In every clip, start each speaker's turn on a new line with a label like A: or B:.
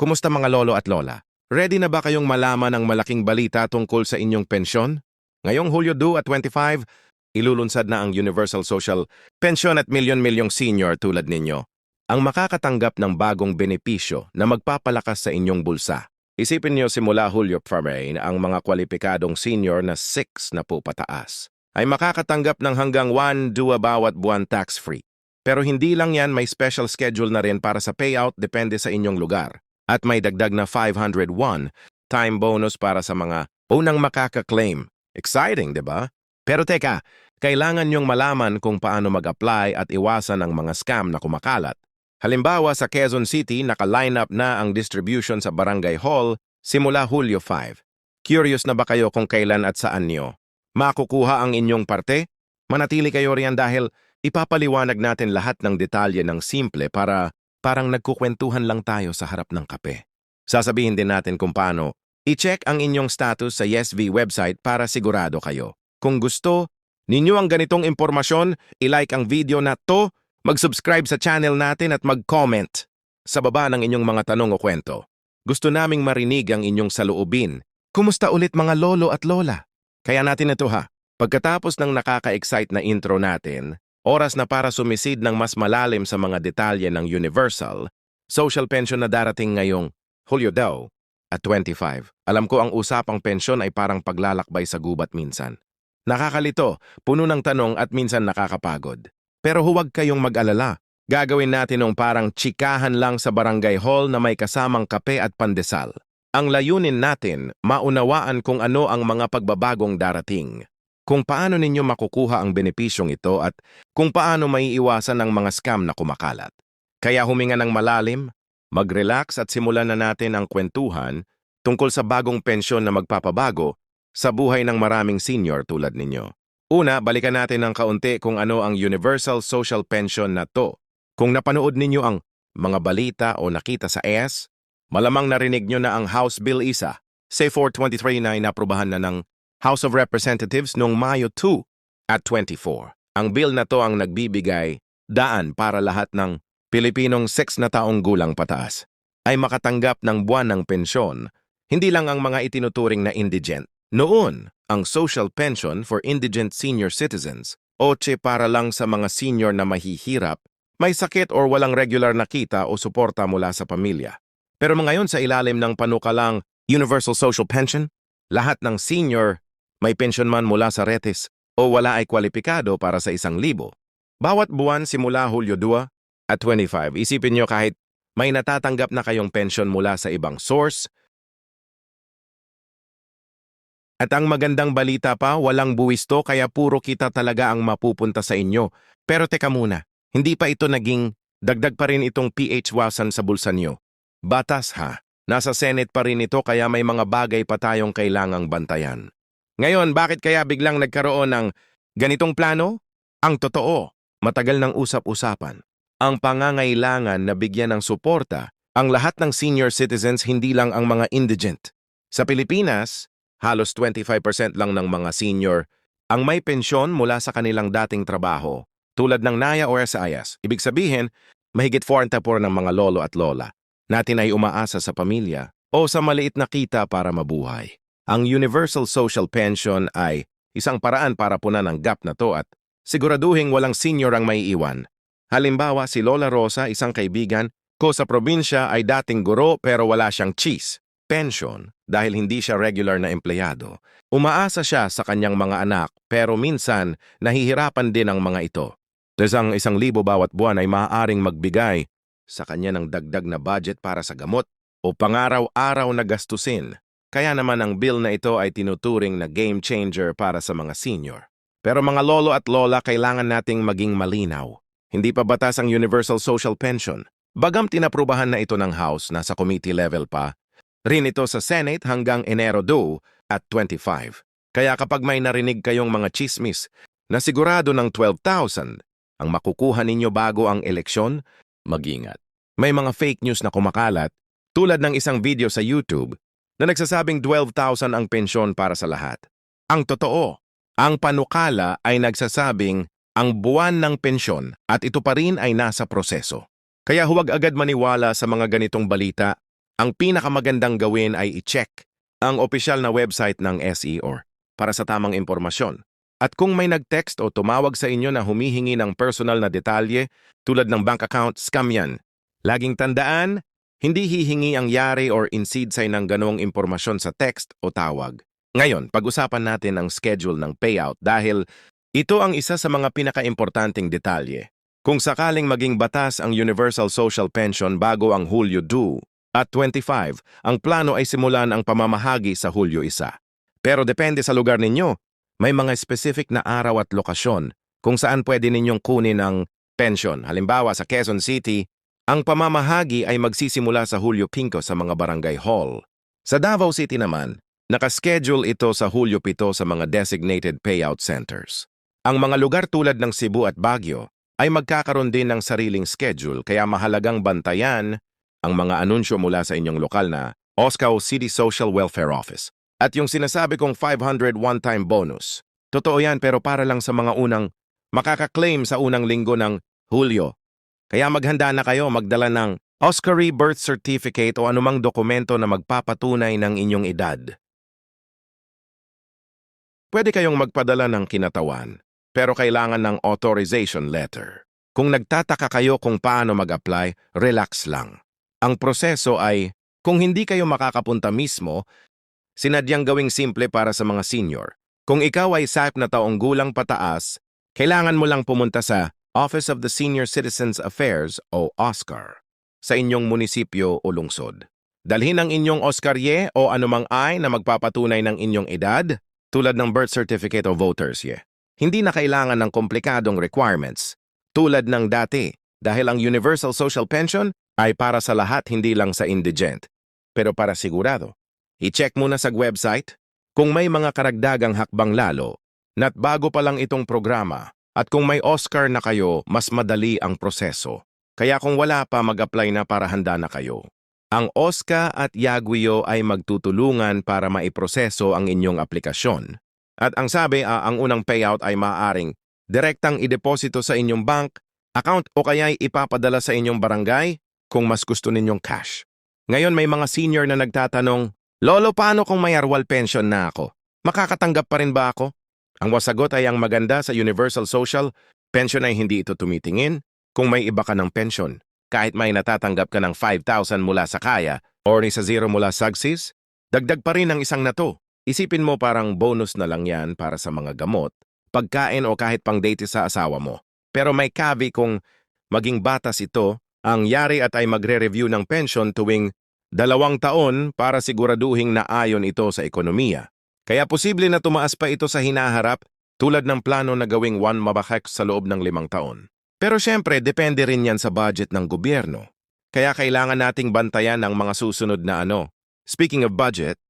A: Kumusta mga lolo at lola? Ready na ba kayong malaman ang malaking balita tungkol sa inyong pensyon? Ngayong Hulyo 2 at 25, ilulunsad na ang Universal Social Pension at milyon-milyong senior tulad ninyo. Ang makakatanggap ng bagong benepisyo na magpapalakas sa inyong bulsa. Isipin niyo simula Hulyo Parmain ang mga kwalipikadong senior na 6 na po pataas ay makakatanggap ng hanggang 1 dua bawat buwan tax-free. Pero hindi lang yan, may special schedule na rin para sa payout depende sa inyong lugar. At may dagdag na 501 time bonus para sa mga unang makaka-claim. Exciting, di ba? Pero teka, kailangan niyong malaman kung paano mag-apply at iwasan ang mga scam na kumakalat. Halimbawa sa Quezon City, naka-line up na ang distribution sa Barangay Hall simula Hulyo 5. Curious na ba kayo kung kailan at saan niyo? Makukuha ang inyong parte? Manatili kayo riyan dahil ipapaliwanag natin lahat ng detalye ng simple para parang nagkukwentuhan lang tayo sa harap ng kape. Sasabihin din natin kung paano i-check ang inyong status sa YesV website para sigurado kayo. Kung gusto ninyo ang ganitong impormasyon, i-like ang video na to, mag-subscribe sa channel natin at mag-comment sa baba ng inyong mga tanong o kwento. Gusto naming marinig ang inyong saloobin. Kumusta ulit mga lolo at lola? Kaya natin ito ha. Pagkatapos ng nakaka-excite na intro natin, oras na para sumisid ng mas malalim sa mga detalye ng Universal, social pension na darating ngayong Hulyo daw at 25. Alam ko ang usapang pensyon ay parang paglalakbay sa gubat minsan. Nakakalito, puno ng tanong at minsan nakakapagod. Pero huwag kayong mag-alala. Gagawin natin ng parang tsikahan lang sa barangay hall na may kasamang kape at pandesal. Ang layunin natin, maunawaan kung ano ang mga pagbabagong darating. Kung paano ninyo makukuha ang benepisyong ito at kung paano maiiwasan ang mga scam na kumakalat. Kaya huminga ng malalim, mag-relax at simulan na natin ang kwentuhan tungkol sa bagong pensyon na magpapabago sa buhay ng maraming senior tulad ninyo. Una, balikan natin ng kaunti kung ano ang Universal Social Pension na to. Kung napanood ninyo ang mga balita o nakita sa ES, malamang narinig nyo na ang House Bill Isa, C-423 na inaprubahan na ng House of Representatives noong Mayo 2 at 24. Ang bill na to ang nagbibigay daan para lahat ng Pilipinong 6 na taong gulang pataas ay makatanggap ng buwan ng pensyon, hindi lang ang mga itinuturing na indigent. Noon, ang Social Pension for Indigent Senior Citizens, OCHE para lang sa mga senior na mahihirap, may sakit or walang regular na kita o suporta mula sa pamilya. Pero ngayon sa ilalim ng panukalang Universal Social Pension, lahat ng senior may pension man mula sa retes o wala ay kwalipikado para sa isang libo. Bawat buwan simula Hulyo 2 at 25, isipin nyo kahit may natatanggap na kayong pension mula sa ibang source, At ang magandang balita pa, walang buwis to kaya puro kita talaga ang mapupunta sa inyo. Pero teka muna, hindi pa ito naging dagdag pa rin itong PH wasan sa bulsa niyo. Batas ha, nasa Senate pa rin ito kaya may mga bagay pa tayong kailangang bantayan. Ngayon, bakit kaya biglang nagkaroon ng ganitong plano? Ang totoo, matagal ng usap-usapan. Ang pangangailangan na bigyan ng suporta ang lahat ng senior citizens hindi lang ang mga indigent. Sa Pilipinas, halos 25% lang ng mga senior ang may pensyon mula sa kanilang dating trabaho, tulad ng NAYA o SIS. Ibig sabihin, mahigit 40 ng mga lolo at lola natin ay umaasa sa pamilya o sa maliit na kita para mabuhay. Ang Universal Social Pension ay isang paraan para punan ang gap na to at siguraduhin walang senior ang may iwan. Halimbawa, si Lola Rosa, isang kaibigan ko sa probinsya ay dating guro pero wala siyang cheese pension dahil hindi siya regular na empleyado. Umaasa siya sa kanyang mga anak pero minsan nahihirapan din ang mga ito. Desang isang libo bawat buwan ay maaaring magbigay sa kanya ng dagdag na budget para sa gamot o pangaraw-araw na gastusin. Kaya naman ang bill na ito ay tinuturing na game changer para sa mga senior. Pero mga lolo at lola kailangan nating maging malinaw. Hindi pa batas ang Universal Social Pension. Bagam tinaprubahan na ito ng House, nasa committee level pa, rin ito sa Senate hanggang Enero 2 at 25. Kaya kapag may narinig kayong mga chismis na sigurado ng 12,000 ang makukuha ninyo bago ang eleksyon, mag-ingat. May mga fake news na kumakalat tulad ng isang video sa YouTube na nagsasabing 12,000 ang pensyon para sa lahat. Ang totoo, ang panukala ay nagsasabing ang buwan ng pensyon at ito pa rin ay nasa proseso. Kaya huwag agad maniwala sa mga ganitong balita ang pinakamagandang gawin ay i-check ang opisyal na website ng SEO para sa tamang impormasyon. At kung may nag-text o tumawag sa inyo na humihingi ng personal na detalye tulad ng bank account, scam yan. Laging tandaan, hindi hihingi ang yari or insidsay ng ganong impormasyon sa text o tawag. Ngayon, pag-usapan natin ang schedule ng payout dahil ito ang isa sa mga pinakaimportanteng detalye. Kung sakaling maging batas ang Universal Social Pension bago ang Hulyo 2 at 25, ang plano ay simulan ang pamamahagi sa Hulyo 1. Pero depende sa lugar ninyo, may mga specific na araw at lokasyon kung saan pwede ninyong kunin ang pension. Halimbawa sa Quezon City, ang pamamahagi ay magsisimula sa Hulyo 5 sa mga barangay hall. Sa Davao City naman, nakaschedule ito sa Hulyo 7 sa mga designated payout centers. Ang mga lugar tulad ng Cebu at Baguio ay magkakaroon din ng sariling schedule kaya mahalagang bantayan ang mga anunsyo mula sa inyong lokal na Oscar City Social Welfare Office. At yung sinasabi kong 500 one-time bonus. Totoo yan pero para lang sa mga unang makaka-claim sa unang linggo ng Hulyo. Kaya maghanda na kayo magdala ng Oscary Birth Certificate o anumang dokumento na magpapatunay ng inyong edad. Pwede kayong magpadala ng kinatawan, pero kailangan ng authorization letter. Kung nagtataka kayo kung paano mag-apply, relax lang. Ang proseso ay, kung hindi kayo makakapunta mismo, sinadyang gawing simple para sa mga senior. Kung ikaw ay SAP na taong gulang pataas, kailangan mo lang pumunta sa Office of the Senior Citizens Affairs o OSCAR sa inyong munisipyo o lungsod. Dalhin ang inyong OSCARye o anumang I na magpapatunay ng inyong edad tulad ng birth certificate o voters ye. Hindi na kailangan ng komplikadong requirements tulad ng dati dahil ang Universal Social Pension ay para sa lahat hindi lang sa indigent. Pero para sigurado, i-check muna sa website kung may mga karagdagang hakbang lalo na't bago pa lang itong programa at kung may Oscar na kayo, mas madali ang proseso. Kaya kung wala pa, mag-apply na para handa na kayo. Ang OSCA at Yaguyo ay magtutulungan para maiproseso ang inyong aplikasyon. At ang sabi, ah, ang unang payout ay maaaring direktang ideposito sa inyong bank, account o kaya'y ipapadala sa inyong barangay kung mas gusto ninyong cash. Ngayon may mga senior na nagtatanong, Lolo, paano kung may arwal pension na ako? Makakatanggap pa rin ba ako? Ang wasagot ay ang maganda sa Universal Social, pension ay hindi ito tumitingin kung may iba ka ng pension. Kahit may natatanggap ka ng 5,000 mula sa kaya or ni sa zero mula sa SAGSIS, dagdag pa rin ang isang na to. Isipin mo parang bonus na lang yan para sa mga gamot, pagkain o kahit pang date sa asawa mo. Pero may kavi kung maging batas ito, ang yari at ay magre-review ng pension tuwing dalawang taon para siguraduhing na ayon ito sa ekonomiya. Kaya posible na tumaas pa ito sa hinaharap tulad ng plano na gawing one mabakek sa loob ng limang taon. Pero syempre, depende rin yan sa budget ng gobyerno. Kaya kailangan nating bantayan ang mga susunod na ano. Speaking of budget,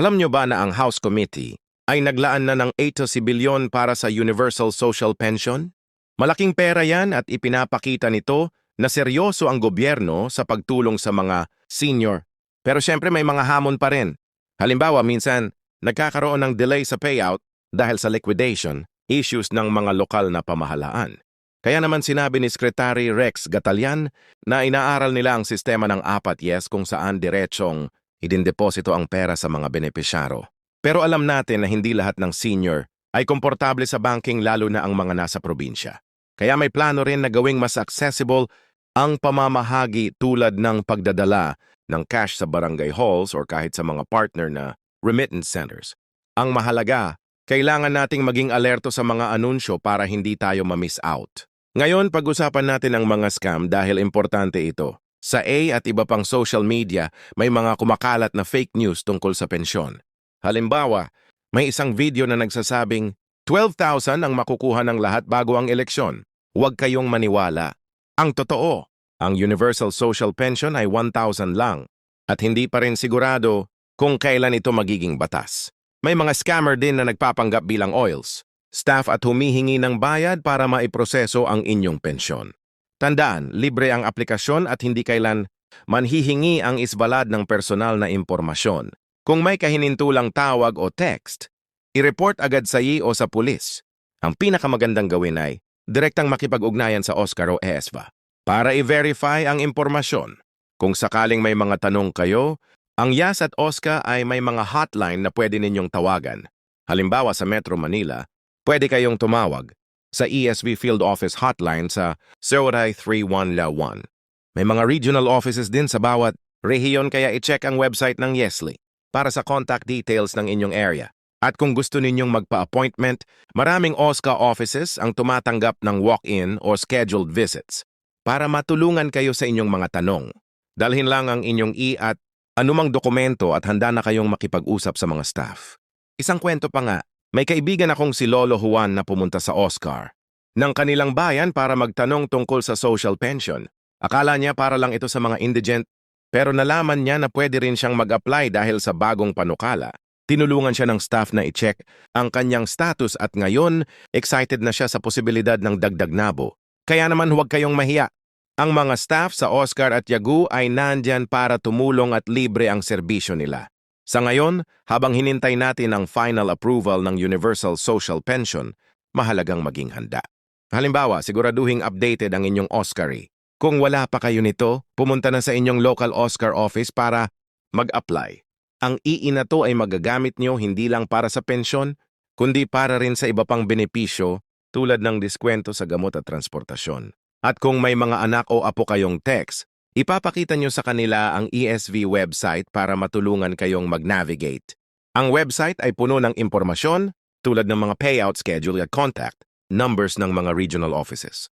A: alam nyo ba na ang House Committee ay naglaan na ng 80 bilyon para sa Universal Social Pension? Malaking pera yan at ipinapakita nito na seryoso ang gobyerno sa pagtulong sa mga senior. Pero syempre may mga hamon pa rin. Halimbawa, minsan nagkakaroon ng delay sa payout dahil sa liquidation issues ng mga lokal na pamahalaan. Kaya naman sinabi ni Secretary Rex Gatalian na inaaral nila ang sistema ng apat yes kung saan diretsong idindeposito ang pera sa mga benepisyaro. Pero alam natin na hindi lahat ng senior ay komportable sa banking lalo na ang mga nasa probinsya. Kaya may plano rin na gawing mas accessible ang pamamahagi tulad ng pagdadala ng cash sa barangay halls or kahit sa mga partner na remittance centers. Ang mahalaga, kailangan nating maging alerto sa mga anunsyo para hindi tayo ma-miss out. Ngayon, pag-usapan natin ang mga scam dahil importante ito. Sa A at iba pang social media, may mga kumakalat na fake news tungkol sa pensyon. Halimbawa, may isang video na nagsasabing 12,000 ang makukuha ng lahat bago ang eleksyon. Huwag kayong maniwala. Ang totoo, ang Universal Social Pension ay 1,000 lang at hindi pa rin sigurado kung kailan ito magiging batas. May mga scammer din na nagpapanggap bilang oils staff at humihingi ng bayad para maiproseso ang inyong pensyon. Tandaan, libre ang aplikasyon at hindi kailan manhihingi ang isbalad ng personal na impormasyon. Kung may kahinintulang tawag o text, i-report agad sa i o sa pulis. Ang pinakamagandang gawin ay direktang makipag-ugnayan sa Oscar o ESVA para i-verify ang impormasyon. Kung sakaling may mga tanong kayo, ang Yas at Oscar ay may mga hotline na pwede ninyong tawagan. Halimbawa sa Metro Manila, pwede kayong tumawag sa ESV Field Office hotline sa 0931 May mga regional offices din sa bawat rehiyon kaya i-check ang website ng Yesli para sa contact details ng inyong area. At kung gusto ninyong magpa-appointment, maraming OSCA offices ang tumatanggap ng walk-in o scheduled visits para matulungan kayo sa inyong mga tanong. Dalhin lang ang inyong E at anumang dokumento at handa na kayong makipag-usap sa mga staff. Isang kwento pa nga, may kaibigan akong si Lolo Juan na pumunta sa Oscar ng kanilang bayan para magtanong tungkol sa social pension. Akala niya para lang ito sa mga indigent, pero nalaman niya na pwede rin siyang mag-apply dahil sa bagong panukala. Tinulungan siya ng staff na i-check ang kanyang status at ngayon, excited na siya sa posibilidad ng dagdag nabo. Kaya naman huwag kayong mahiya. Ang mga staff sa Oscar at Yagu ay nandyan para tumulong at libre ang serbisyo nila. Sa ngayon, habang hinintay natin ang final approval ng Universal Social Pension, mahalagang maging handa. Halimbawa, siguraduhing updated ang inyong Oscary. Kung wala pa kayo nito, pumunta na sa inyong local Oscar office para mag-apply. Ang ii na to ay magagamit nyo hindi lang para sa pensyon, kundi para rin sa iba pang benepisyo tulad ng diskwento sa gamot at transportasyon. At kung may mga anak o apo kayong text, ipapakita nyo sa kanila ang ESV website para matulungan kayong mag-navigate. Ang website ay puno ng impormasyon tulad ng mga payout schedule at contact, numbers ng mga regional offices.